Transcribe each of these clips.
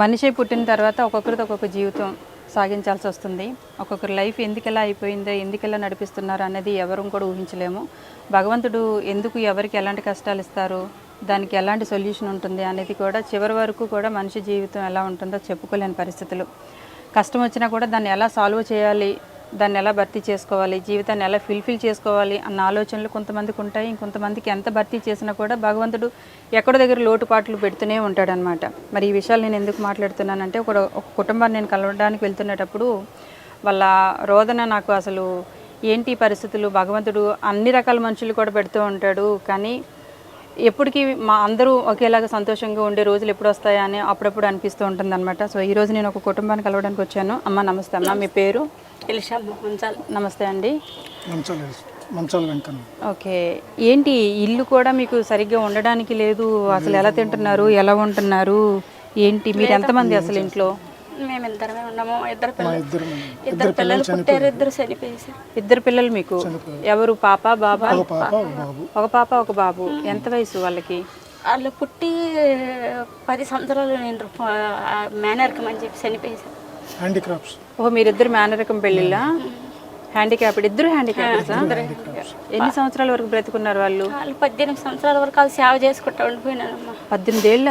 మనిషి పుట్టిన తర్వాత ఒక్కొక్కరితో ఒక్కొక్క జీవితం సాగించాల్సి వస్తుంది. ఒక్కొక్కరి లైఫ్ ఎందుకెలా అయిపోయిందో ఎందుకెలా నడిపిస్తున్నారు అనేది ఎవరు కూడా ఊహించలేము. భగవంతుడు ఎందుకు ఎవరికి ఎలాంటి కష్టాలు ఇస్తారు దానికి ఎలాంటి సొల్యూషన్ ఉంటుంది అనేది కూడా చివరి వరకు కూడా మనిషి జీవితం ఎలా ఉంటుందో చెప్పుకోలేని పరిస్థితులు. కష్టం వచ్చినా కూడా దాన్ని ఎలా సాల్వ్ చేయాలి దాన్ని ఎలా భర్తీ చేసుకోవాలి జీవితాన్ని ఎలా ఫిల్ఫిల్ చేసుకోవాలి అన్న ఆలోచనలు కొంతమందికి ఉంటాయి. ఇంకొంతమందికి ఎంత భర్తీ చేసినా కూడా భగవంతుడు ఎక్కడో దగ్గర లోటుపాట్లు పెడుతూనే ఉంటాడనమాట. మరి ఈ విషయాలు నేను ఎందుకు మాట్లాడుతున్నానంటే ఒక ఒక కుటుంబాన్ని నేను కలవడానికి వెళ్తున్నప్పుడు వాళ్ళ రోదన నాకు అసలు ఏంటి పరిస్థితులు? భగవంతుడు అన్ని రకాల మనుషులు కూడా పెడుతూ ఉంటాడు. కానీ ఎప్పటికీ మా అందరూ ఒకేలాగా సంతోషంగా ఉండే రోజులు ఎప్పుడు వస్తాయా అని అప్పుడప్పుడు అనిపిస్తూ ఉంటుంది అనమాట సో ఈ రోజు నేను ఒక కుటుంబాన్ని కలవడానికి వచ్చాను. అమ్మ నమస్తే అమ్మ. మీ పేరు? నమస్తే అండి. మంచాలు మంచాల వెంకన్న. ఓకే ఏంటి ఇల్లు కూడా మీకు సరిగ్గా ఉండడానికి లేదు? అసలు ఎలా తింటున్నారు? ఎలా ఉంటున్నారు? ఏంటి మీరు ఎంతమంది అసలు ఇంట్లో? మేము ఇద్దరమే ఉన్నాము ఇద్దరు పిల్లలు ఇద్దరు పిల్లలు పుట్టారు ఇద్దరు ఇద్దరు పిల్లలు మీకు? ఎవరు పాప బాబా? ఒక పాప ఒక బాబు. ఎంత వయసు వాళ్ళకి? వాళ్ళు పుట్టి పది సంవత్సరాలు నేను మేనర్కం అని చెప్పి చనిపోయేసారు హ్యాండిక్రాఫ్ట్స్ ఓహో మీరిద్దరు మేనరకం పెళ్ళిళ్ళా హ్యాండిక్యాప్డ్ ఇద్దరు హ్యాండిక్యాప్డ్సా ఎన్ని సంవత్సరాల వరకు బ్రతుకున్నారు వాళ్ళు? వాళ్ళు పద్దెనిమిది సంవత్సరాల వరకు వాళ్ళు సేవ చేసుకుంటా ఉండిపోయినానమ్మా పద్దెనిమిది ఏళ్ళ?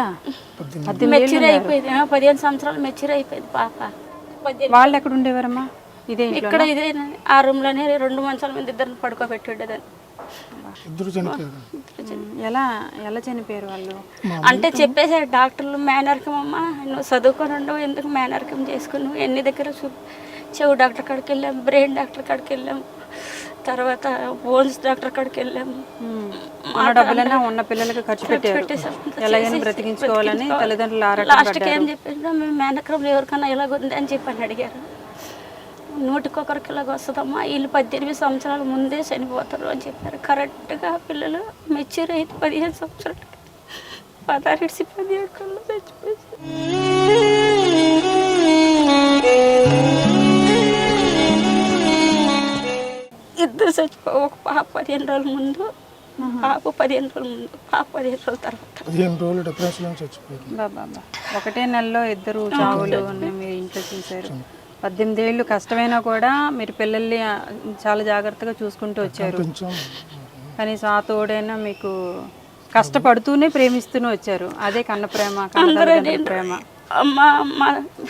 పద్దెనిమిది. మెచ్యూర్ అయిపోయింది. ఆ, పదిహేను సంవత్సరాలు మెచ్యూర్ అయిపోయింది పాప. వాళ్ళు ఎక్కడ ఉండేవారమ్మా? ఇదే ఇంట్లో ఇక్కడ ఇదే ఆ రూమ్లోనే రెండు మంచాల మీద ఇద్దరిని పడుకోబెట్టాడదని ఇద్దరు చనిపోయారు. ఎలా ఎలా చనిపోయారు వాళ్ళు? అంటే చెప్పేశారు డాక్టర్లు మేనర్కం అమ్మ నువ్వు చదువుకొని ఉండవు ఎందుకు మేనర్కం చేసుకుని ఎన్ని దగ్గర చూ చెవు డాక్టర్ కాడికి వెళ్ళాం బ్రెయిన్ డాక్టర్ కాడికి వెళ్ళాం తర్వాత బోన్స్ డాక్టర్ కాడికి వెళ్ళాం ఉన్న డబ్బులైనా ఉన్న పిల్లలకి ఖర్చు పెట్టారు. ఎలాగైనా బ్రతికించుకోవాలని తల్లిదండ్రులు లాస్ట్కి ఏం చెప్పారు? మేము మేనక్రంలో ఎవరికైనా అని చెప్పి అని అడిగారు. నూటికొకరికి ఇలాగ వస్తుందమ్మా వీళ్ళు పద్దెనిమిది సంవత్సరాల ముందే చనిపోతారు అని చెప్పారు. కరెక్ట్గా పిల్లలు మెచ్యూర్ అయితే పదిహేను సంవత్సరాలకి పదహారు పదిహేడు కళ్ళు చచ్చిపోయారు. ఇద్దరు చచ్చిపో ఒక పాప పదిహేను రోజుల ముందు పాప పదిహేను రోజుల ముందు పాప పదిహేను రోజుల తర్వాత. పదిహేను రోజులు డిప్రెషన్లో చచ్చిపోయారు. బాబా ఒకటే నెలలో ఇద్దరు చావులు మీరు ఇంట్లో చూశారు. పద్దెనిమిది ఏళ్ళు కష్టమైనా కూడా మీరు పిల్లల్ని చాలా జాగ్రత్తగా చూసుకుంటూ వచ్చారు. కనీసం ఆ తోడైనా మీకు కష్టపడుతూనే ప్రేమిస్తూనే వచ్చారు. అదే కన్న ప్రేమ ప్రేమ. అమ్మ అమ్మ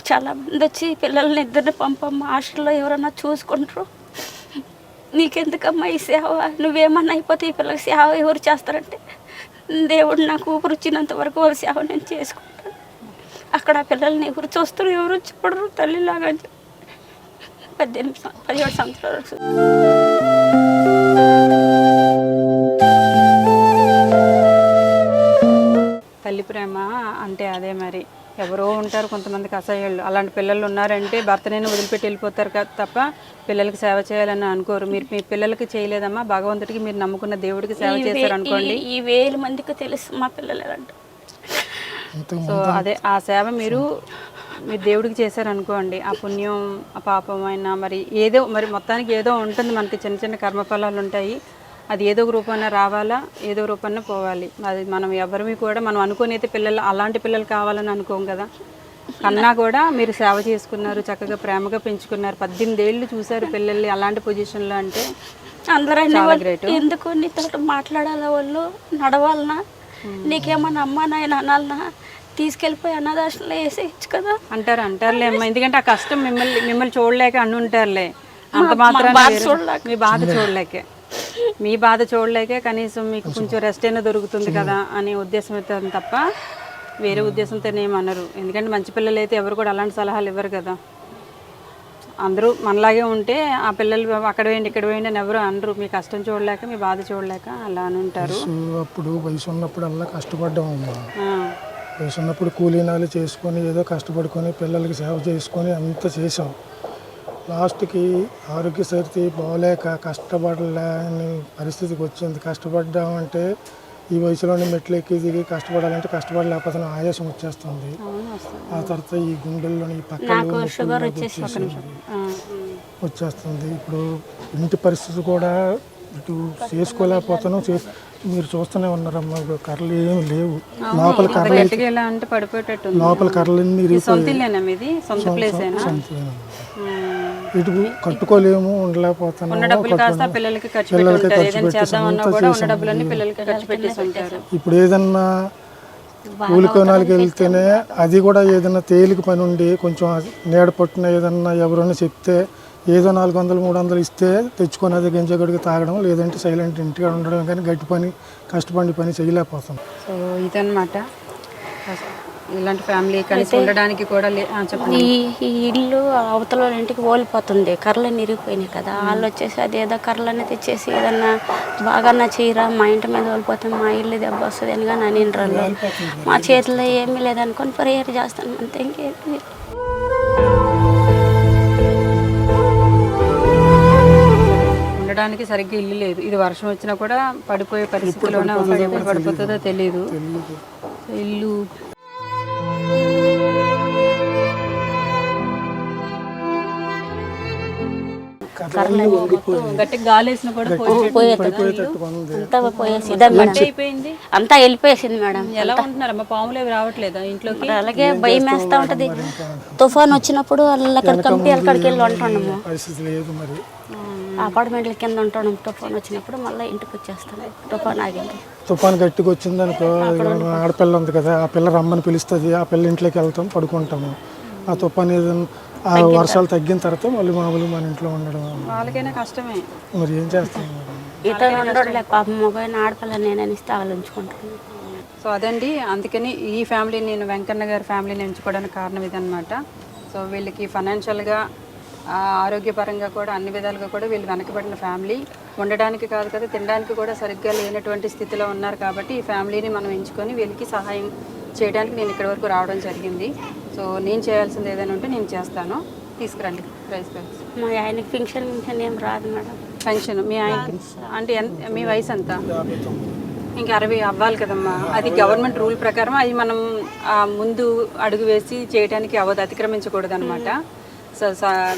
చాలా మంది వచ్చి పిల్లల్ని ఇద్దరిని పంపమ్మ హాస్టల్లో ఎవరన్నా చూసుకుంటారు. నీకెందుకమ్మా ఈ సేవ? నువ్వేమన్నా అయిపోతే ఈ పిల్లకి సేవ ఎవరు చేస్తారంటే? దేవుడు నాకు ఊపిరి వచ్చినంత వరకు వాళ్ళ సేవ నేను చేసుకుంటాను. అక్కడ పిల్లల్ని ఎవరు చూస్తారు ఎవరు చూడరు తల్లిలాగా అని చెప్పి. పద్దెనిమిది పదిహేడు సంవత్సరాలు తల్లి ప్రేమ అంటే అదే మరి. ఎవరో ఉంటారు కొంతమందికి అసహ్యులు. అలాంటి పిల్లలు ఉన్నారంటే భర్తనైనా వదిలిపెట్టి వెళ్ళిపోతారు కదా తప్ప పిల్లలకి సేవ చేయాలని అనుకోరు. మీరు మీ పిల్లలకి చేయలేదమ్మా. భగవంతుడికి మీరు నమ్ముకున్న దేవుడికి సేవ చేశారు అనుకోండి ఈ వేల మందికి తెలుసు మా పిల్లలు సో అదే ఆ సేవ మీరు మీరు దేవుడికి చేశారనుకోండి ఆ పుణ్యం ఆ పాపం అయినా మరి ఏదో మరి మొత్తానికి ఏదో ఉంటుంది మనకి చిన్న చిన్న కర్మఫలాలు ఉంటాయి. అది ఏదో ఒక రూపాన రావాలా ఏదో రూపాన పోవాలి. అది మనం ఎవరిమి కూడా మనం అనుకుని అయితే పిల్లలు అలాంటి పిల్లలు కావాలని అనుకోం కదా. కన్నా కూడా మీరు సేవ చేసుకున్నారు చక్కగా ప్రేమగా పెంచుకున్నారు. పద్దెనిమిది ఏళ్ళు చూశారు పిల్లల్ని అలాంటి పొజిషన్లో అంటే అందరూ చాలా. ఎందుకు నీతో మాట్లాడాల వాళ్ళు? నడవాలనా? నీకేమన్నా అమ్మ నాయన అనాలనా? తీసుకెళ్ళిపోయి అన్నదాశంలో వేసేయచ్చు కదా. అంటారు అంటారులే అమ్మ. ఎందుకంటే ఆ కష్టం మిమ్మల్ని మిమ్మల్ని చూడలేక అని ఉంటారులే. అంత మాత్రం. మీ బాధ చూడలేకే. మీ బాధ చూడలేకే కనీసం మీకు కొంచెం రెస్ట్ అయినా దొరుకుతుంది కదా అనే ఉద్దేశం అయితే తప్ప వేరే ఉద్దేశంతో ఏమనరు ఎందుకంటే మంచి పిల్లలు అయితే ఎవరు కూడా అలాంటి సలహాలు ఇవ్వరు కదా. అందరూ మనలాగే ఉంటే ఆ పిల్లలు అక్కడ వేయండి ఇక్కడ వేయండి అని ఎవరు అనరు. మీ కష్టం చూడలేక మీ బాధ చూడలేక అలా అని ఉంటారు. అప్పుడు వయసు ఉన్నప్పుడు అలా కష్టపడ్డాం ఉన్నప్పుడు కూలీనాలు చేసుకొని ఏదో కష్టపడుకొని పిల్లలకి సేవ చేసుకొని అంత చేసాం లాస్ట్కి ఆరోగ్య సరితి బాగోలేక కష్టపడలేని పరిస్థితికి వచ్చింది. కష్టపడ్డామంటే ఈ వయసులోనే మెట్లు ఎక్కి దిగి కష్టపడాలంటే కష్టపడలేకపోతే ఆయాసం వచ్చేస్తుంది. ఆ తర్వాత ఈ గుండెల్లోని ఈ ఉమ్. వచ్చేస్తుంది. ఇప్పుడు ఇంటి పరిస్థితి కూడా ఇటు చేసుకోలేకపోతాను చే- మీరు చూస్తూనే ఉన్నారమ్మా ఇగో కర్రలు ఏమి లేవు. లోపల కర్రలు అంటే పడిపోయేటట్టు ఉంది. లోపల కర్రలన్నీ సొంత ఇరిగిపోయి ఇల్లేనా మీది? సొంత ప్లేసేనా? ఇటు కట్టుకోలేము ఉండలేకపోతాను ఉన్న డబ్బులు కాస్త పిల్లలకి ఖర్చు పెట్టి ఉంటారు. ఏదైనా చేద్దామన్నా కూడా ఉన్న డబ్బులన్నీ పిల్లలకి ఖర్చు పెట్టేసి ఉంటారు. ఇప్పుడు ఏదన్నా కూలి కొనాలకి వెళ్తేనే అది కూడా ఏదైనా తేలిక పని ఉండి కొంచెం నీడ పట్టున ఏదన్నా ఎవరైనా చెప్తే ఏదో నాలుగు వందలు మూడు వందలు ఇస్తే తెచ్చుకొని అది గంజగడికి తాగడం లేదంటే సైలెంట్ ఇంటిగా ఉండడం కానీ గట్టి పని కష్టపడి పని చేయలేకపోతాం. సో ఇదన్నమాట. ఇలాంటి ఫ్యామిలీ కలిసి ఉండడానికి కూడా చెప్పండి. ఈ ఇల్లు అవతల ఇంటికి ఓలిపోతుంది. కర్రలు ఇరిగిపోయినాయి కదా. వాళ్ళు వచ్చేసి అది ఏదో కర్రలన్నీ తెచ్చేసి ఏదన్నా బాగా చీర మా ఇంటి మీద ఓలిపోతే మా ఇల్లు దెబ్బ వస్తుంది అని కానీ అని మా చేతిలో ఏమీ లేదనుకొని ప్రేయర్ చేస్తాను. అంతే ఇంకేం ఉండడానికి సరిగ్గా ఇల్లు లేదు. ఇది వర్షం వచ్చినా కూడా పడిపోయే పరిస్థితిలోనే ఉంది ఎప్పుడు పడిపోతుందో తెలియదు ఇల్లు అంతా వెళ్ళిపోయేసింది మేడం. ఎలా ఉంటున్నారమ్మా? పాములు ఏవి రావట్లేదా ఇంట్లోకి? అలాగే భయం వేస్తూ ఉంటుంది. తుఫాన్ వచ్చినప్పుడు వాళ్ళు అక్కడ కంపెనీ అక్కడికి వెళ్ళి ఉంటున్నాము అపార్ట్మెంట్ల కింద ఉంటున్నాం తుఫాన్ వచ్చినప్పుడు మళ్ళీ ఇంటికి వచ్చేస్తాను. తుఫాన్ ఆగింది. తుఫాన్ గట్టిగా వచ్చింది అనుకో ఆడపిల్ల ఉంది కదా ఆ పిల్ల రమ్మని పిలుస్తుంది ఆ పిల్ల ఇంట్లోకి వెళ్తాం పడుకుంటాము. ఆ తుఫాన్ ఏదైనా ఆ వర్షాలు తగ్గిన తర్వాత మళ్ళీ మామూలు మన ఇంట్లో ఉండడం. వాళ్ళకైనా కష్టమే. మరి ఏం చేస్తాం? ఇతను ఉండడులే పాపం మొబైల్ ఆడపిల్ల నేనని ఉంచుకుంటాను సో అదండి అందుకని ఈ ఫ్యామిలీ నేను వెంకన్న గారి ఫ్యామిలీని ఎంచుకోవడానికి కారణం ఇదనమాట సో వీళ్ళకి ఫైనాన్షియల్గా ఆరోగ్యపరంగా కూడా అన్ని విధాలుగా కూడా వీళ్ళు వెనకబడిన ఫ్యామిలీ. ఉండడానికి కాదు కదా తినడానికి కూడా సరిగ్గా లేనటువంటి స్థితిలో ఉన్నారు కాబట్టి ఈ ఫ్యామిలీని మనం ఎంచుకొని వీళ్ళకి సహాయం చేయడానికి నేను ఇక్కడి వరకు రావడం జరిగింది. సో నేను చేయాల్సింది ఏదైనా ఉంటే నేను చేస్తాను. తీసుకురండి. ప్రైస్ ప్రైస్ మా ఆయనకి ఫంక్షన్ ఫంక్షన్ ఏం రాదు మేడం. పెన్షన్ మీ ఆయన అంటే ఎంత మీ వయసు ఎంత? ఇంకా అరవై అవ్వాలి కదమ్మా. అది గవర్నమెంట్ రూల్ ప్రకారం అది మనం ముందు అడుగు వేసి చేయడానికి అవ్వదు అతిక్రమించకూడదు అనమాట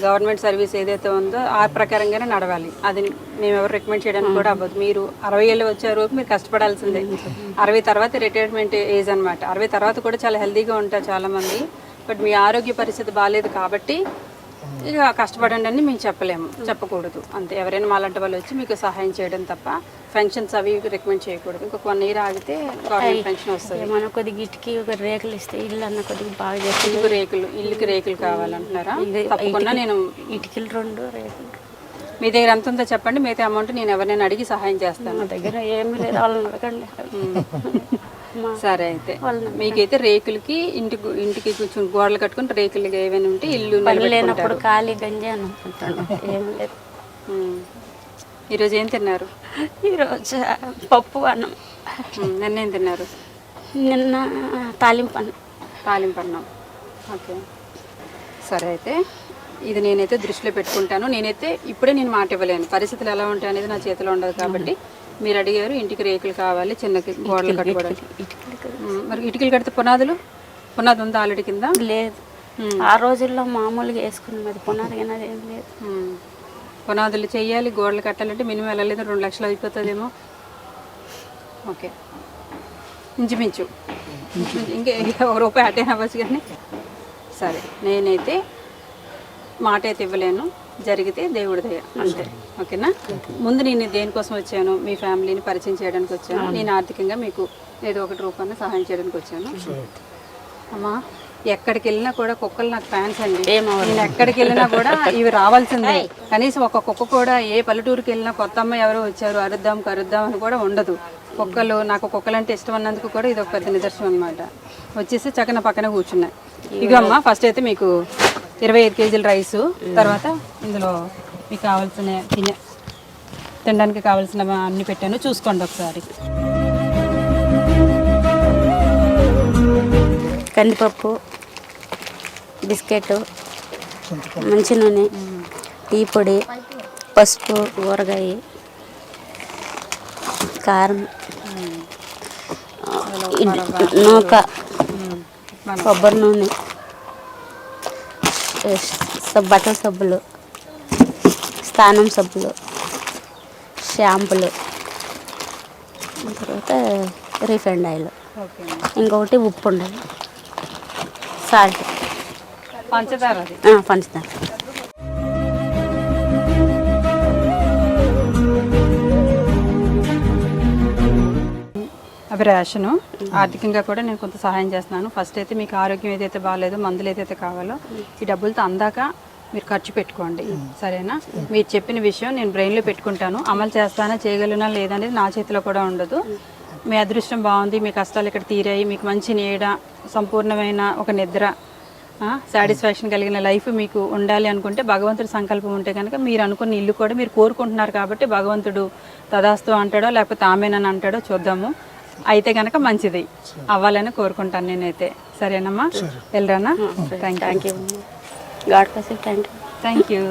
గవర్నమెంట్ సర్వీస్ ఏదైతే ఉందో ఆ ప్రకారంగానే నడవాలి. అది మేము ఎవరు రికమెండ్ చేయడానికి కూడా అవ్వదు. మీరు అరవై ఏళ్ళు వచ్చే మీరు కష్టపడాల్సిందే. అరవై తర్వాత రిటైర్మెంట్ ఏజ్ అనమాట అరవై తర్వాత కూడా చాలా హెల్తీగా ఉంటారు చాలామంది. బట్ మీ ఆరోగ్య పరిస్థితి బాగాలేదు కాబట్టి ఇక కష్టపడండి అని మేము చెప్పలేము చెప్పకూడదు. అంతే ఎవరైనా మాలాంటి వాళ్ళు వచ్చి మీకు సహాయం చేయడం తప్ప ఫంక్షన్స్ అవి రికమెండ్ చేయకూడదు. ఇంకొక వన్ ఇయర్ ఆగితే గవర్నమెంట్ పెన్షన్ వస్తుంది. ఏమన్నా కొద్దిగా ఇటుకి ఒక రేకులు ఇస్తే ఇల్లు అన్న కొద్దిగా బాగా చేసి ఇల్లుకి రేకులు ఇల్లుకి రేకులు కావాలంటున్నారా? తప్పకుండా నేను ఇటుకలు రెండు రేకులు. మీ దగ్గర ఎంత ఉందో చెప్పండి మిగతా అమౌంట్ నేను ఎవరినైనా అడిగి సహాయం చేస్తాను. దగ్గర ఏమీ లేదు వాళ్ళని అడగండి. సరే అయితే. మీకైతే రేకులకి ఇంటికి ఇంటికి కొంచెం గోడలు కట్టుకుని రేకులు ఏమైనా ఉంటే ఇల్లు లేనప్పుడు ఖాళీ గంజి అని అనుకుంటాను. ఏం లేదు. ఉమ్. ఈరోజు ఏం తిన్నారు? ఈరోజు పప్పు అన్నం. నిన్న ఏం తిన్నారు? నిన్న తాలింపు అన్నం. తాలింపన్నం ఓకే. సరే అయితే. ఇది నేనైతే దృష్టిలో పెట్టుకుంటాను. నేనైతే ఇప్పుడే నేను మాట ఇవ్వలేను. పరిస్థితులు ఎలా ఉంటాయి అనేది నా చేతిలో ఉండదు కాబట్టి మీరు అడిగారు ఇంటికి రేకులు కావాలి చిన్న గోడలు కట్టుకోవడానికి. మరి ఇటుకలు కడితే పునాదులు? పునాది ఉందా ఆల్రెడీ కింద? లేదు. ఆ రోజుల్లో మామూలుగా వేసుకున్నాం అది పునాది గిన్నది ఏం లేదు. పునాదులు చేయాలి గోడలు కట్టాలంటే మినిమం వెళ్ళలేదు రెండు లక్షలు అయిపోతుందేమో. ఓకే. ఇంచుమించు. ఇంకే ఇంకా ఒక రూపాయి అటే అవ్వచ్చు కానీ. సరే నేనైతే మాట అయితే ఇవ్వలేను. జరిగితే దేవుడి దయ అంతే. ఓకేనా? ముందు నేను దేనికోసం వచ్చాను మీ ఫ్యామిలీని పరిచయం చేయడానికి వచ్చాను నేను ఆర్థికంగా మీకు ఏదో ఒకటి రూపాన్ని సహాయం చేయడానికి వచ్చాను. అమ్మా ఎక్కడికి వెళ్ళినా కూడా కుక్కలు నాకు ఫ్యాన్స్ అండి. నేను ఎక్కడికి వెళ్ళినా కూడా ఇవి రావాల్సిందే. కనీసం ఒక కుక్క కూడా ఏ పల్లెటూరుకి వెళ్ళినా కొత్త అమ్మాయి ఎవరో వచ్చారు అరుద్దాం కరుద్దాం అని కూడా ఉండదు. కుక్కలు నాకు కుక్కలు అంటే ఇష్టం అన్నందుకు కూడా ఇది ఒక పెద్ద నిదర్శనం అనమాట వచ్చేసి చక్కన పక్కన కూర్చున్నాయి ఇగో అమ్మా ఫస్ట్ అయితే మీకు ఇరవై ఐదు కేజీల రైసు తర్వాత ఇందులో మీకు కావాల్సిన తినే తినడానికి కావాల్సిన అన్ని పెట్టాను. చూసుకోండి ఒకసారి. కందిపప్పు బిస్కెట్ మంచి నూనె టీ పొడి పసుపు ఊరగాయ కారం నూక కొబ్బరి నూనె. బట్టల సబ్బులు. స్నానం సబ్బులు. షాంపులు తర్వాత రిఫైండ్ ఆయిల్. ఇంకొకటి ఉప్పు ఉండాలి. సాల్ట్. పంచదార అది. అవి రేషను. ఆర్థికంగా కూడా నేను కొంత సహాయం చేస్తున్నాను. ఫస్ట్ అయితే మీకు ఆరోగ్యం ఏదైతే బాగాలేదో మందులు ఏదైతే కావాలో ఈ డబ్బులతో అందాక మీరు ఖర్చు పెట్టుకోండి. సరేనా? మీరు చెప్పిన విషయం నేను బ్రెయిన్లో పెట్టుకుంటాను. అమలు చేస్తానా చేయగలనా లేదనేది నా చేతిలో కూడా ఉండదు. మీ అదృష్టం బాగుంది మీ కష్టాలు ఇక్కడ తీరాయి మీకు మంచి నీడ సంపూర్ణమైన ఒక నిద్ర సాటిస్ఫాక్షన్ కలిగిన లైఫ్ మీకు ఉండాలి అనుకుంటే భగవంతుడి సంకల్పం ఉంటే కనుక మీరు అనుకున్న ఇల్లు కూడా మీరు కోరుకుంటున్నారు కాబట్టి భగవంతుడు తదాస్తు అంటాడో లేకపోతే ఆమెనని అంటాడో చూద్దాము. అయితే కనుక మంచిది. అవ్వాలని కోరుకుంటాను నేనైతే. సరేనమ్మా? వెళ్ళరానా? థ్యాంక్ యూ గాడ్ కోసం థ్యాంక్ యూ థ్యాంక్ యూ